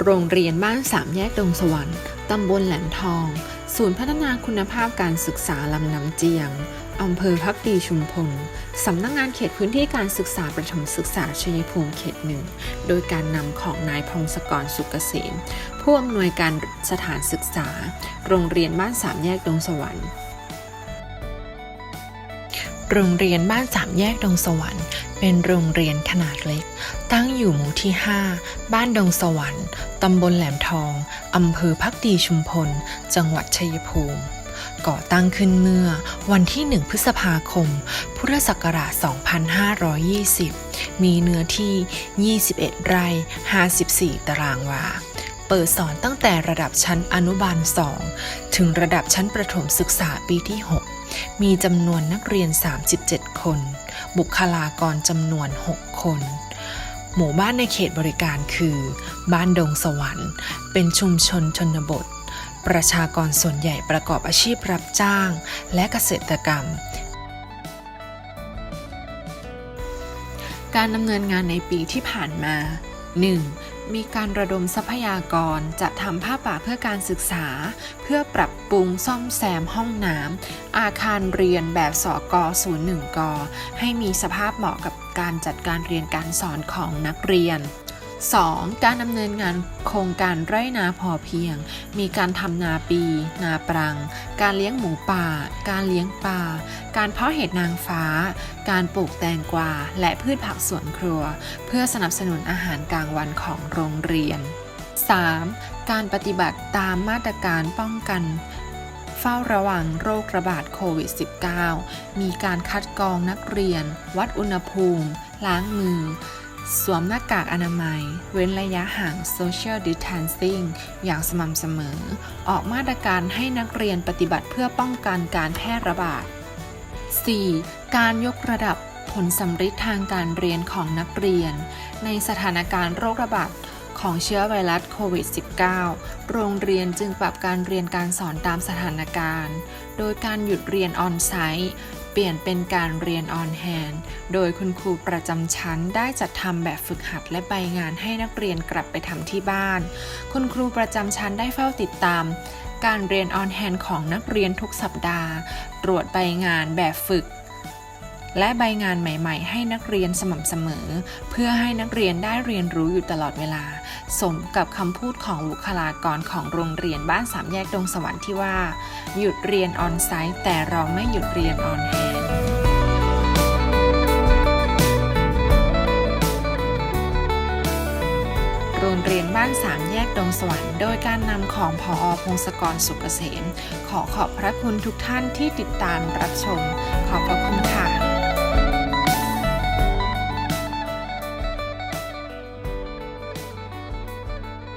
โรงเรียนบ้านสามแยกดงสวรรค์ ตำบลแหลมทอง ศูนย์พัฒนาคุณภาพการศึกษาลำน้ำเจียง อำเภอพักดีชุมพล สำนักงงานเขตพื้นที่การศึกษาประถมศึกษาชัยภูมิเขตหนึ่ง โดยการนำของนายพงศกรสุกเกษม ผู้อำนวยการสถานศึกษา โรงเรียนบ้านสามแยกดงสวรรค์ โรงเรียนบ้านสามแยกดงสวรรค์เป็นโรงเรียนขนาดเล็ก ตั้งอยู่หมู่ที่ 5 บ้านดงสวรรค์ตำบลแหลมทองอำเภอพักดีชุมพล จังหวัดชัยภูมิ ก่อตั้งขึ้นเมื่อวันที่ 1 พฤษภาคม พุทธศักราช 2520 มีเนื้อที่ 21 ไร่ 54 ตารางวาเปิดสอนตั้งแต่ระดับชั้นอนุบาล 2 ถึงระดับชั้นประถมศึกษาปีที่ 6 มีจำนวนนักเรียน 37 คน บุคลากรจำนวน 6 คน หมู่บ้านในเขตบริการคือ บ้านดงสวรรค์ เป็นชุมชนชนบท ประชากรส่วนใหญ่ประกอบอาชีพรับจ้าง และเกษตรกรรมการดำเนินงานในปีที่ผ่านมา 1. มีการระดมทรัพยากรจะทำผ้าป่าเพื่อการศึกษา เพื่อปรับปรุงซ่อมแซมห้องน้ำอาคารเรียนแบบสก01กให้มีสภาพเหมาะกับการจัดการเรียนการสอนของนักเรียน 2. การดำเนินงานโครงการไร่นาพอเพียง มีการทำนาปี นาปรัง การเลี้ยงหมูป่า การเลี้ยงปลา การเพาะเห็ดนางฟ้า การปลูกแตงกวา และพืชผักสวนครัว เพื่อสนับสนุนอาหารกลางวันของโรงเรียน 3. การปฏิบัติตามมาตรการป้องกันเฝ้าระวังโรคระบาดโควิด -19 มีการคัดกรองนักเรียน วัดอุณหภูมิ ล้างมือ สวมหน้ากากอนามัย เว้นระยะห่าง Social Distancing อย่างสม่ำเสมอ ออกมาตรการให้นักเรียนปฏิบัติเพื่อป้องกันการแพร่ระบาด 4. การยกระดับผลสำฤทธิ์ทางการเรียนของนักเรียน ในสถานการณ์โรคระบาดของเชื้อไวรัสโควิด -19 โรงเรียนจึงปรับการเรียนการสอนตามสถานการณ์ โดยการหยุดเรียนออนไซต์ เปลี่ยนเป็นการเรียนออนแฮนโดยคุณครูประจำชั้นได้จัดทำแบบฝึกหัดและใบงานให้นักเรียนกลับไปทำที่บ้าน คุณครูประจำชั้นได้เฝ้าติดตาม การเรียนออนแฮนของนักเรียนทุกสัปดาห์ ตรวจใบงานแบบฝึก และใบงานใหม่ๆ ให้นักเรียนสม่ำเสมอ เพื่อให้นักเรียนได้เรียนรู้อยู่ตลอดเวลา สมกับคำพูดของบุคลากรของโรงเรียนบ้านสามแยกดงสวรรค์ที่ว่า หยุดเรียนออนไซต์แต่เราไม่หยุดเรียนออนแฮนโรงเรียนบ้านสามแยกดงสวรรค์โดยการนำของพออพงศกรสุกเกษม ขอขอบพระคุณทุกท่านที่ติดตามรับชม ขอบพระคุณ